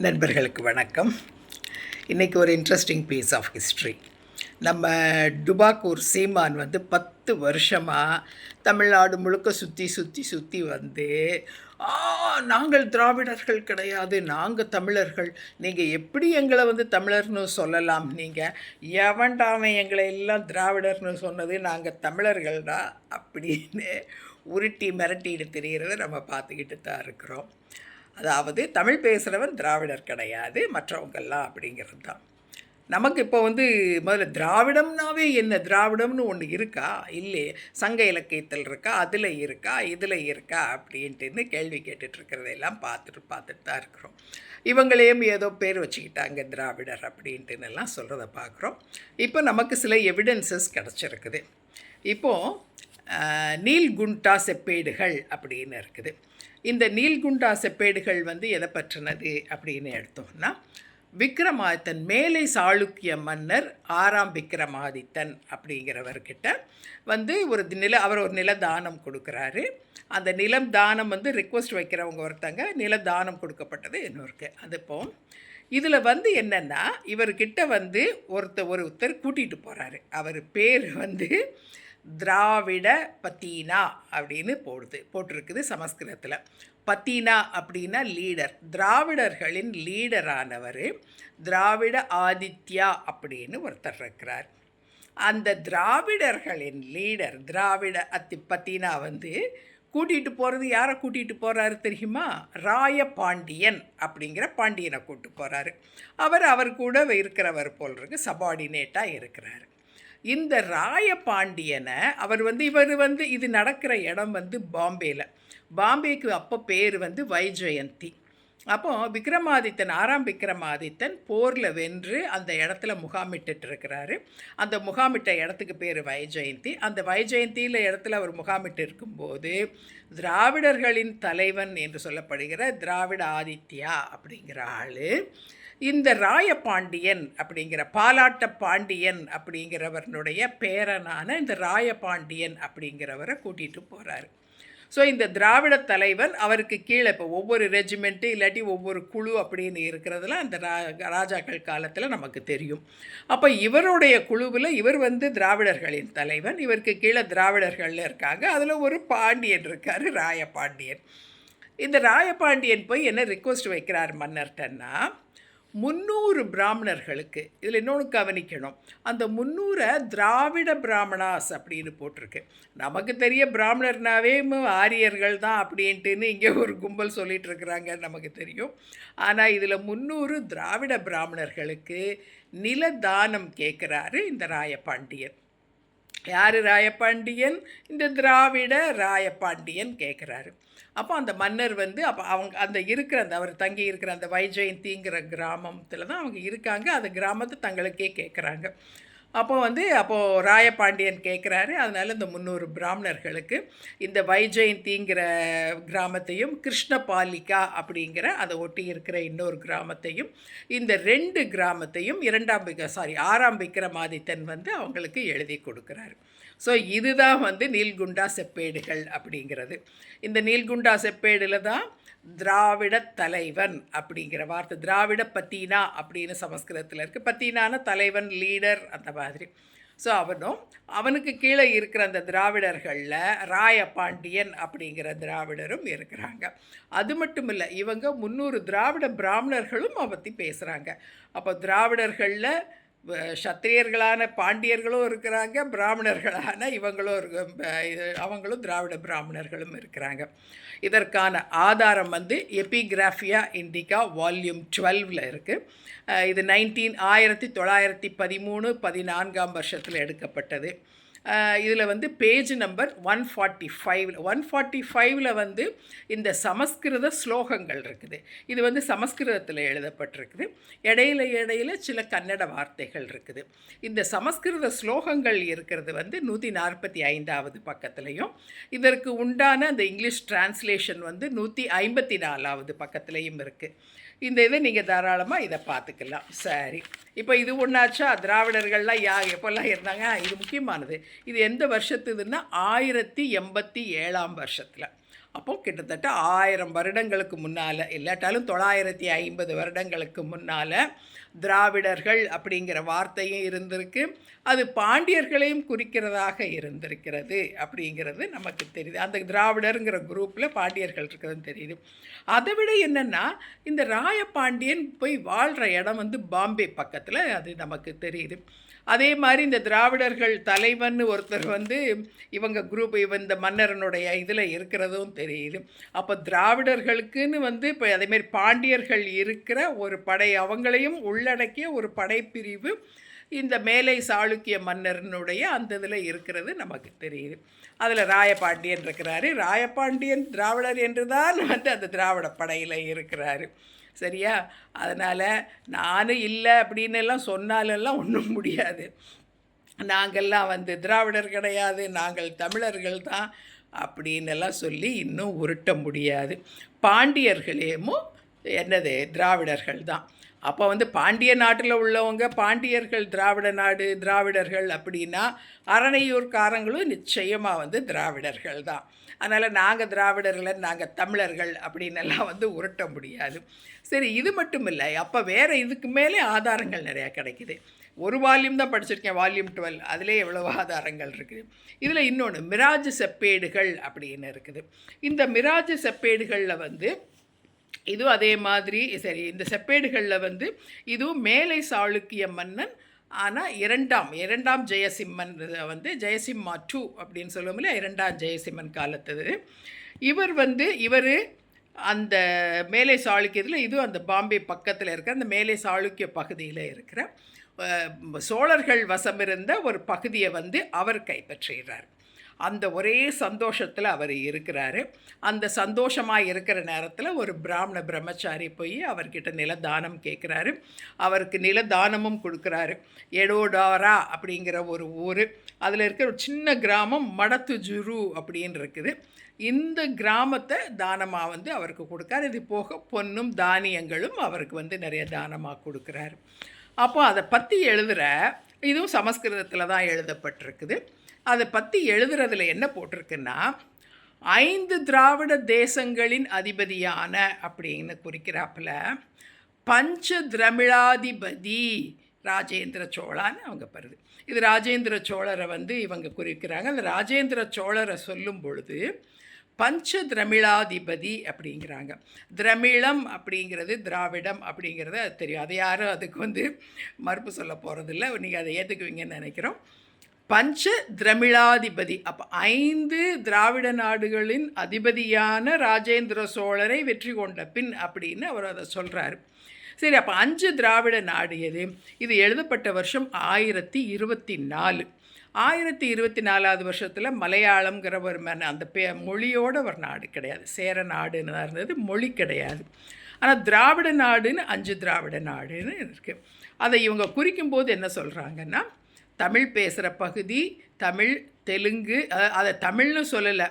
நண்பர்களுக்கு வணக்கம். இன்றைக்கி ஒரு இன்ட்ரெஸ்டிங் பீஸ் ஆஃப் ஹிஸ்ட்ரி நம்ம டுபாக்கூர் சீமான் வந்து பத்து வருஷமாக தமிழ்நாடு முழுக்க சுற்றி சுற்றி சுற்றி வந்து நாங்கள் திராவிடர்கள் கிடையாது நாங்கள் தமிழர்கள். நீங்கள் எப்படி எங்களை வந்து தமிழர்னு சொல்லலாம்? நீங்கள் எவன்டாம எங்களை எல்லாம் திராவிடர்னு சொன்னது நாங்கள் தமிழர்கள் தான் அப்படின்னு உருட்டி மிரட்டிட்டு தெரிகிறத நம்ம பார்த்துக்கிட்டு தான் இருக்கிறோம். அதாவது தமிழ் பேசுகிறவன் திராவிடர் கிடையாது மற்றவங்கெல்லாம் அப்படிங்கிறது தான். நமக்கு இப்போ வந்து முதல்ல திராவிடம்னாவே என்ன? திராவிடம்னு ஒன்று இருக்கா? இல்லையே. சங்க இலக்கியத்தில் இருக்கா? அதில் இருக்கா? இதில் இருக்கா? அப்படின்ட்டு கேள்வி கேட்டுட்ருக்கிறதையெல்லாம் பார்த்துட்டு பார்த்துட்டு தான் இருக்கிறோம். இவங்களையும் ஏதோ பேர் வச்சுக்கிட்டாங்க திராவிடர் அப்படின்ட்டுன்னு எல்லாம் சொல்கிறத பார்க்குறோம். இப்போ நமக்கு சில எவிடன்சஸ் கிடச்சிருக்குது. இப்போது நீல் நீல்குண்டா செப்பேடுகள் அப்படின்னு இருக்குது. இந்த நீல்குண்டா செப்பேடுகள் வந்து எதை பற்றினது அப்படின்னு எடுத்தோம்னா விக்ரமாதித்தன் மேலை சாளுக்கிய மன்னர் ஆறாம் விக்ரமாதித்தன் அப்படிங்கிறவர்கிட்ட வந்து ஒரு நில அவர் ஒரு நில தானம் கொடுக்குறாரு. அந்த நிலம் தானம் வந்து ரிக்வஸ்ட் வைக்கிறவங்க ஒருத்தங்க நில தானம் கொடுக்கப்பட்டது இன்னொருக்கு. அது இப்போ இதில் வந்து என்னென்னா இவர்கிட்ட வந்து ஒருத்தர் ஒருத்தர் கூட்டிகிட்டு போகிறாரு அவர் பேர் வந்து திராவிட பத்தீனா அப்படின்னு போடுது போட்டிருக்குது சமஸ்கிருதத்தில். பத்தீனா அப்படின்னா லீடர் திராவிடர்களின் லீடரானவர் திராவிட ஆதித்யா அப்படின்னு ஒருத்தர் இருக்கிறார். அந்த திராவிடர்களின் லீடர் திராவிட அத்தி பத்தினா வந்து கூட்டிகிட்டு போகிறது யாரை கூட்டிகிட்டு போகிறாரு தெரியுமா? ராய பாண்டியன் அப்படிங்கிற பாண்டியனை கூப்பிட்டு போகிறாரு அவர் அவர் கூட இருக்கிறவர் போல் இருக்கு சபார்டினேட்டாக இருக்கிறாரு. இந்த ராய பாண்டியனை அவர் வந்து இவர் வந்து இது நடக்கிற இடம் வந்து பாம்பேயில் பாம்பேக்கு அப்போ பேர் வந்து வைஜெயந்தி. அப்போ விக்ரமாதித்தன் ஆறாம் விக்ரமாதித்தன் போரில் வென்று அந்த இடத்துல முகாமிட்டு இருக்கிறாரு அந்த முகாமிட்ட இடத்துக்கு பேர் வைஜெயந்தி. அந்த வைஜெயந்தியில் இடத்துல அவர் முகாமிட்டு இருக்கும்போது திராவிடர்களின் தலைவன் என்று சொல்லப்படுகிற திராவிட ஆதித்யா அப்படிங்கிற ஆள் இந்த ராயபாண்டியன் அப்படிங்கிற பாலாட்ட பாண்டியன் அப்படிங்கிறவனுடைய பேரனான இந்த ராயபாண்டியன் அப்படிங்கிறவரை கூட்டிகிட்டு போகிறாரு ஸோ இந்த திராவிட தலைவன் அவருக்கு கீழே இப்போ ஒவ்வொரு ரெஜிமெண்ட்டு இல்லாட்டி ஒவ்வொரு குழு அப்படின்னு இருக்கிறதுலாம் அந்த ரா ராஜாக்கள் காலத்தில் நமக்கு தெரியும். அப்போ இவருடைய குழுவில் இவர் வந்து திராவிடர்களின் தலைவன். இவருக்கு கீழே திராவிடர்கள் இருக்காங்க. அதில் ஒரு பாண்டியன் இருக்கார் ராயபாண்டியன். இந்த ராயபாண்டியன் போய் என்ன ரிக்வஸ்ட் வைக்கிறார் மன்னர்கிட்டன்னா முந்நூறு பிராமணர்களுக்கு இதில் இன்னொன்று கவனிக்கணும். அந்த முந்நூறை திராவிட பிராமணாஸ் அப்படின்னு போட்டிருக்கு. நமக்கு தெரிய பிராமணர்னாவே ஆரியர்கள் தான் அப்படின்ட்டுன்னு இங்கே ஒரு கும்பல் சொல்லிட்டு இருக்கிறாங்க நமக்கு தெரியும். ஆனால் இதில் முந்நூறு திராவிட பிராமணர்களுக்கு நிலதானம் கேட்குறாரு இந்த ராயபாண்டியன். யார் ராயபாண்டியன்? இந்த திராவிட ராயபாண்டியன் கேட்குறாரு. அப்போ அந்த மன்னர் வந்து அப்போ அவங்க அந்த இருக்கிற அந்த அவர் தங்கி இருக்கிற அந்த வைஜெயந்திங்கிற கிராமத்தில் தான் அவங்க இருக்காங்க. அந்த கிராமத்தை தங்களுக்கே கேட்குறாங்க அப்போ வந்து அப்போது ராயபாண்டியன் கேட்குறாரு அதனால் இந்த முந்நூறு பிராமணர்களுக்கு இந்த வைஜெயந்திங்கிற கிராமத்தையும் கிருஷ்ணபாலிகா அப்படிங்கிற அதை ஒட்டி இருக்கிற இன்னொரு கிராமத்தையும் இந்த ரெண்டு கிராமத்தையும் இரண்டாம் சாரி ஆறாம் விக்ரமாதித்தன் வந்து அவங்களுக்கு எழுதி கொடுக்குறாரு. ஸோ இதுதான் வந்து நீல்குண்டா செப்பேடுகள் அப்படிங்கிறது. இந்த நீல்குண்டா செப்பேடில் தான் திராவிட தலைவன் அப்படிங்கிற வார்த்தை திராவிட பத்தீனா அப்படின்னு சமஸ்கிருதத்தில் இருக்குது பத்தீனான தலைவன் லீடர் அந்த மாதிரி. ஸோ அவனும் அவனுக்கு கீழே இருக்கிற அந்த திராவிடர்களில் ராயபாண்டியன் அப்படிங்கிற திராவிடரும் இருக்கிறாங்க. அது மட்டும் இல்லை இவங்க முந்நூறு திராவிட பிராமணர்களும் அவற்றி பற்றி பேசுகிறாங்க அப்போ திராவிடர்களில் சத்திரியர்களான பாண்டியர்களும் இருக்கிறாங்க பிராமணர்களான இவங்களும் இருக்க அவங்களும் திராவிட பிராமணர்களும் இருக்கிறாங்க. இதற்கான ஆதாரம் வந்து எபிகிராஃபியா இண்டிகா வால்யூம் டுவெல்வில் இருக்குது இது நைன்டீன் ஆயிரத்தி தொள்ளாயிரத்தி பதிமூணு பதினான்காம் வருஷத்தில் எடுக்கப்பட்டது. இதில் வந்து பேஜ் நம்பர் ஒன் ஃபார்ட்டி ஃபைவ்ல ஒன் ஃபார்ட்டி ஃபைவ்ல வந்து இந்த சமஸ்கிருத ஸ்லோகங்கள் இருக்குது. இது வந்து சமஸ்கிருதத்தில் எழுதப்பட்டிருக்குது. இடையில இடையில சில கன்னட வார்த்தைகள் இருக்குது. இந்த சமஸ்கிருத ஸ்லோகங்கள் இருக்கிறது வந்து நூற்றி நாற்பத்தி ஐந்தாவது பக்கத்துலேயும் இதற்கு உண்டான அந்த இங்கிலீஷ் டிரான்ஸ்லேஷன் வந்து நூற்றி ஐம்பத்தி நாலாவது பக்கத்துலேயும் இருக்குது இந்த இதை நீங்கள் தாராளமாக இதை பார்த்துக்கலாம். சரி. இப்போ இது ஒன்றாச்சா திராவிடர்கள்லாம் யா எப்போல்லாம் இருந்தாங்க? இது முக்கியமானது. இது எந்த வருஷத்துதுன்னா? ஆயிரத்தி எண்பத்தி ஏழாம் வருஷத்தில். அப்போ கிட்டத்தட்ட ஆயிரம் வருடங்களுக்கு முன்னால் இல்லாட்டாலும் தொள்ளாயிரத்தி ஐம்பது வருடங்களுக்கு முன்னால் திராவிடர்கள் அப்படிங்கிற வார்த்தையும் இருந்திருக்கு. அது பாண்டியர்களையும் குறிக்கிறதாக இருந்திருக்கிறது அப்படிங்கிறது நமக்கு தெரியுது. அந்த திராவிடருங்கிற குரூப்பில் பாண்டியர்கள் இருக்கிறதுன்னு தெரியுது. அதை விட என்னென்னா இந்த ராயபாண்டியன் போய் வாழ்கிற இடம் வந்து பாம்பே பக்கத்தில் அது நமக்கு தெரியுது. அதே மாதிரி இந்த திராவிடர்கள் தலைவன் ஒருத்தர் வந்து இவங்க குரூப் இவன் இந்த மன்னரனுடைய இதில் இருக்கிறதும் தெரியுது. அப்போ திராவிடர்களுக்குன்னு வந்து இப்போ அதேமாரி பாண்டியர்கள் இருக்கிற ஒரு படை அவங்களையும் உள்ளடக்கிய ஒரு படைப்பிரிவு இந்த மேலை சாளுக்கிய மன்னரனுடைய அந்த இதில் இருக்கிறது நமக்கு தெரியுது. அதில் ராயபாண்டியன் இருக்கிறாரு. ராயபாண்டியன் திராவிடர் என்று தான் வந்து அந்த திராவிட படையில் இருக்கிறாரு. சரியா? அதனால் நானும் இல்லை அப்படின்னு எல்லாம் சொன்னாலெல்லாம் ஒன்றும் முடியாது. நாங்கள்லாம் வந்து திராவிடர் கிடையாது நாங்கள் தமிழர்கள் தான் அப்படின்னு எல்லாம் சொல்லி இன்னும் உருட்ட முடியாது. பாண்டியர்களேமோ என்னது திராவிடர்கள் தான். அப்போ வந்து பாண்டிய நாட்டில் உள்ளவங்க பாண்டியர்கள் திராவிட நாடு திராவிடர்கள் அப்படின்னா அரணையூர்காரங்களும் நிச்சயமாக வந்து திராவிடர்கள் தான். அதனால் நாங்கள் திராவிடர்கள் நாங்கள் தமிழர்கள் அப்படின்னெல்லாம் வந்து உருட்ட முடியாது. சரி இது மட்டும் இல்லை. அப்போ வேறு இதுக்கு மேலே ஆதாரங்கள் நிறையா கிடைக்குது. ஒரு வால்யூம் தான் படிச்சிருக்கேன் வால்யூம் டுவெல். அதிலே எவ்வளோ ஆதாரங்கள் இருக்குது. இதில் இன்னொன்று மிராஜ் செப்பேடுகள் அப்படின்னு இருக்குது. இந்த மிராஜ் செப்பேடுகளில் வந்து இதுவும் அதே மாதிரி சரி இந்த செப்பேடுகளில் வந்து இதுவும் மேலை சாளுக்கிய மன்னன் ஆனால் இரண்டாம் இரண்டாம் ஜெயசிம்மன் வந்து ஜெயசிம்மா டூ அப்படின்னு சொல்லுவோம்ல இரண்டாம் ஜெயசிம்மன் காலத்தது. இவர் வந்து இவர் அந்த மேலை சாளுக்கியத்தில் இதுவும் அந்த பாம்பே பக்கத்தில் இருக்கிற அந்த மேலை சாளுக்கிய பகுதியில் இருக்கிற சோழர்கள் வசம் இருந்த ஒரு பகுதியை வந்து அவர் கைப்பற்றுகிறார் அந்த ஒரே சந்தோஷத்தில் அவர் இருக்கிறாரு. அந்த சந்தோஷமாக இருக்கிற நேரத்தில் ஒரு பிராமண பிரம்மச்சாரி போய் அவர்கிட்ட நிலதானம் கேட்குறாரு அவருக்கு நிலதானமும் கொடுக்குறாரு. எடோடாரா அப்படிங்கிற ஒரு ஊர். அதில் இருக்கிற ஒரு சின்ன கிராமம் மடத்துஜுரு அப்படின்னு இருக்குது. இந்த கிராமத்தை தானமாக வந்து அவருக்கு கொடுக்காரு. இது போக பொன்னும் தானியங்களும் அவருக்கு வந்து நிறைய தானமாக கொடுக்குறாரு. அப்போ அதை பற்றி எழுதுகிற இதுவும் சமஸ்கிருதத்தில் தான் எழுதப்பட்டிருக்குது. அதை பற்றி எழுதுறதுல என்ன போட்டிருக்குன்னா ஐந்து திராவிட தேசங்களின் அதிபதியான அப்படின்னு குறிக்கிறாப்புல பஞ்ச திரமிழாதிபதி ராஜேந்திர சோழான்னு அவங்க பருது இது ராஜேந்திர சோழரை வந்து இவங்க குறிக்கிறாங்க. அந்த ராஜேந்திர சோழரை சொல்லும் பொழுது பஞ்ச திரமிழாதிபதி அப்படிங்கிறாங்க. திரமிழம் அப்படிங்கிறது திராவிடம் அப்படிங்கிறது அது தெரியும். அதை யாரும் அதுக்கு வந்து மறுப்பு சொல்ல போகிறதில்ல நீங்கள் அதை ஏற்றுக்குவீங்கன்னு நினைக்கிறோம். பஞ்ச திரமிழாதிபதி அப்போ ஐந்து திராவிட நாடுகளின் அதிபதியான ராஜேந்திர சோழரை வெற்றி கொண்ட பின் அப்படின்னு அவர் அதை சொல்கிறாரு சரி அப்போ அஞ்சு திராவிட நாடு எது? இது எழுதப்பட்ட வருஷம் ஆயிரத்தி இருபத்தி நாலு. ஆயிரத்தி இருபத்தி நாலாவது வருஷத்தில் மலையாளம்ங்கிற ஒரு அந்த பே மொழியோட ஒரு நாடு கிடையாது. சேர நாடுன்னு தான் இருந்தது மொழி கிடையாது. ஆனால் திராவிட நாடுன்னு அஞ்சு திராவிட நாடுன்னு இருக்குது அதை இவங்க குறிக்கும்போது என்ன சொல்கிறாங்கன்னா தமிழ் பேசுகிற பகுதி தமிழ் தெலுங்கு அதை தமிழ்னு சொல்லலை.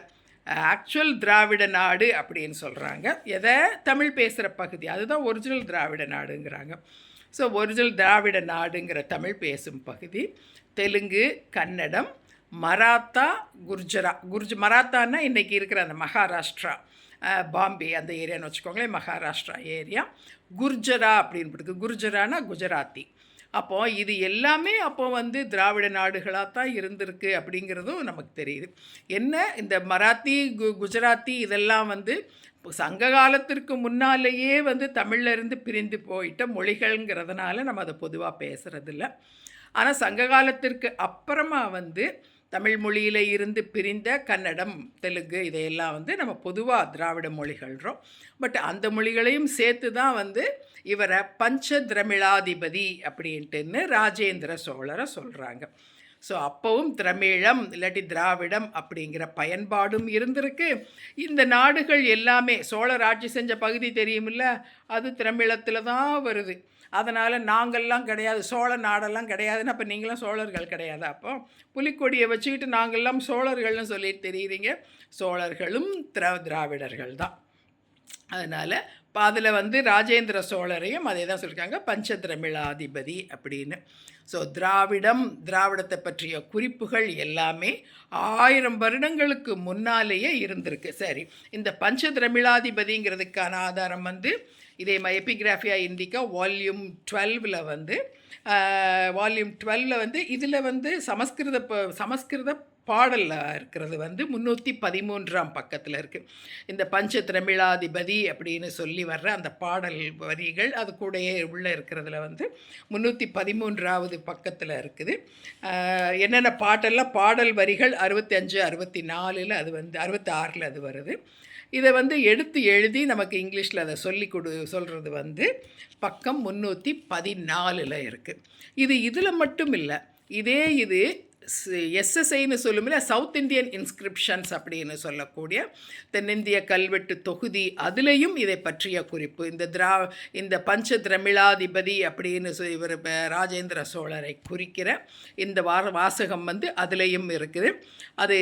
ஆக்சுவல் திராவிட நாடு அப்படின்னு சொல்கிறாங்க எதை? தமிழ் பேசுகிற பகுதி. அதுதான் ஒரிஜினல் திராவிட நாடுங்கிறாங்க. ஸோ ஒரிஜினல் திராவிட நாடுங்கிற தமிழ் பேசும் பகுதி. தெலுங்கு கன்னடம் மராத்தா குர்ஜரா. குர்ஜ் மராத்தான்னா இன்றைக்கி இருக்கிற அந்த மகாராஷ்டிரா. பாம்பே அந்த ஏரியான்னு வச்சுக்கோங்களேன் மகாராஷ்டிரா ஏரியா. குர்ஜரா அப்படின்னு போட்டுக்கு குர்ஜரானா குஜராத்தி. அப்போ இது எல்லாமே அப்போ வந்து திராவிட நாடுகளாக தான் இருந்திருக்கு அப்படிங்கிறதும் நமக்கு தெரியுது. என்ன? இந்த மராத்தி கு குஜராத்தி இதெல்லாம் வந்து சங்க காலத்திற்கு முன்னாலேயே வந்து தமிழ்ல இருந்து பிரிந்து போயிட்ட மொழிகள்ங்கிறதுனால நம்ம அதை பொதுவாக பேசுகிறதில்ல ஆனால் சங்க காலத்திற்கு அப்புறமா வந்து தமிழ் மொழியில் இருந்து பிரிந்த கன்னடம் தெலுங்கு இதையெல்லாம் வந்து நம்ம பொதுவாக திராவிட மொழிகள்றோம். பட் அந்த மொழிகளையும் சேர்த்து தான் வந்து இவரை பஞ்ச திரமிழாதிபதி அப்படின்ட்டுன்னு ராஜேந்திர சோழரை சொல்கிறாங்க ஸோ அப்போவும் திரமிழம் இல்லாட்டி திராவிடம் அப்படிங்கிற பயன்பாடும் இருந்திருக்கு. இந்த நாடுகள் எல்லாமே சோழர் ஆட்சி செஞ்ச பகுதி தெரியுமில்ல? அது திரமிழத்தில் தான் வருது. அதனால் நாங்கள்லாம் கிடையாது சோழ நாடெல்லாம் கிடையாதுன்னு அப்போ நீங்களும் சோழர்கள் கிடையாது. அப்போ புலிக்கொடியை வச்சுக்கிட்டு நாங்கள்லாம் சோழர்கள்னு சொல்லிட்டு தெரியுறீங்க. சோழர்களும் திரா திராவிடர்கள் தான். அதனால் இப்போ அதில் வந்து ராஜேந்திர சோழரையும் அதே தான் சொல்லியிருக்காங்க பஞ்சதிரமிழாதிபதி அப்படின்னு. ஸோ திராவிடம் திராவிடத்தை பற்றிய குறிப்புகள் எல்லாமே ஆயிரம் வருடங்களுக்கு முன்னாலேயே இருந்திருக்கு. சரி இந்த பஞ்சதிரமிழாதிபதிங்கிறதுக்கான ஆதாரம் வந்து இதே எபிகிராஃபியா இந்திக்கா வால்யூம் டுவெல்வில் வந்து வால்யூம் டுவெல்வில் வந்து இதில் வந்து சமஸ்கிருத ப- சமஸ்கிருத பாடலில் இருக்கிறது வந்து முந்நூற்றி பதிமூன்றாம் பக்கத்தில் இருக்குது இந்த பஞ்ச திரமிழாதிபதி அப்படின்னு சொல்லி வர்ற அந்த பாடல் வரிகள் அது கூடயே உள்ளே இருக்கிறதுல வந்து முந்நூற்றி பதிமூன்றாவது பக்கத்தில் இருக்குது. என்னென்ன பாட்டெல்லாம் பாடல் வரிகள் அறுபத்தி அஞ்சு அறுபத்தி நாலில் அது வந்து அறுபத்தி ஆறில் அது வருது. இதை வந்து எடுத்து எழுதி நமக்கு இங்கிலீஷில் அதை சொல்லி கொடு சொல்கிறது வந்து பக்கம் முந்நூற்றி பதினாலில் இருக்குது இது இதில் மட்டும் இல்லை. இதே இது எஸ்எஸ்ஐன்னு சொல்லுமில்ல சவுத் இந்தியன் இன்ஸ்கிரிப்ஷன்ஸ் அப்படின்னு சொல்லக்கூடிய தென்னிந்திய கல்வெட்டு தொகுதி அதுலேயும் இதை பற்றிய குறிப்பு. இந்த திரா இந்த பஞ்ச திரமிழாதிபதி அப்படின்னு சொல்லி இவர் ராஜேந்திர சோழரை குறிக்கிற இந்த வார வாசகம் வந்து அதுலேயும் இருக்குது. அது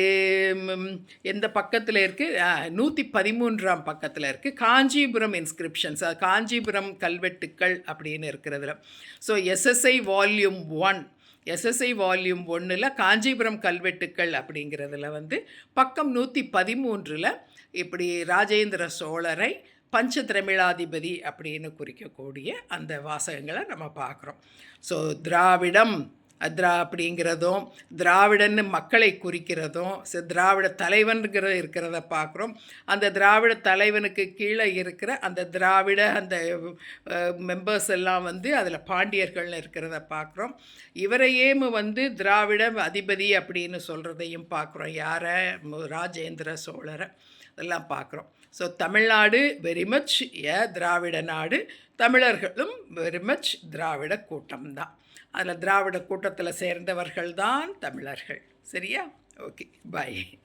எந்த பக்கத்தில் இருக்குது நூற்றி பதிமூன்றாம் பக்கத்தில் இருக்குது காஞ்சிபுரம் இன்ஸ்கிரிப்ஷன்ஸ் காஞ்சிபுரம் கல்வெட்டுக்கள் அப்படின்னு இருக்கிறதுல. So SSI volume one SSI volume ஒன்றில் காஞ்சிபுரம் கல்வெட்டுக்கள் அப்படிங்கிறதுல வந்து பக்கம் நூற்றி பதிமூன்றில் இப்படி ராஜேந்திர சோழரை பஞ்சதிரமிழாதிபதி அப்படின்னு குறிக்கக்கூடிய அந்த வாசகங்களை நம்ம பார்க்குறோம். ஸோ திராவிடம் அத்ரா அப்படிங்கிறதும் திராவிடன்னு மக்களை குறிக்கிறதும் திராவிட தலைவன்கிற இருக்கிறத பார்க்குறோம். அந்த திராவிட தலைவனுக்கு கீழே இருக்கிற அந்த திராவிட அந்த மெம்பர்ஸ் எல்லாம் வந்து அதில் பாண்டியர்கள்னு இருக்கிறத பார்க்குறோம். இவரையேமு வந்து திராவிட அதிபதி அப்படின்னு சொல்கிறதையும் பார்க்குறோம். யாரை? ராஜேந்திர சோழரை அதெல்லாம் பார்க்குறோம். So Tamil Nadu very much a Dravida Nadu தமிழர்களும் வெரி மச் திராவிட கூட்டம்தான் அதில் திராவிட கூட்டத்தில் சேர்ந்தவர்கள் தான் தமிழர்கள். சரியா? Okay bye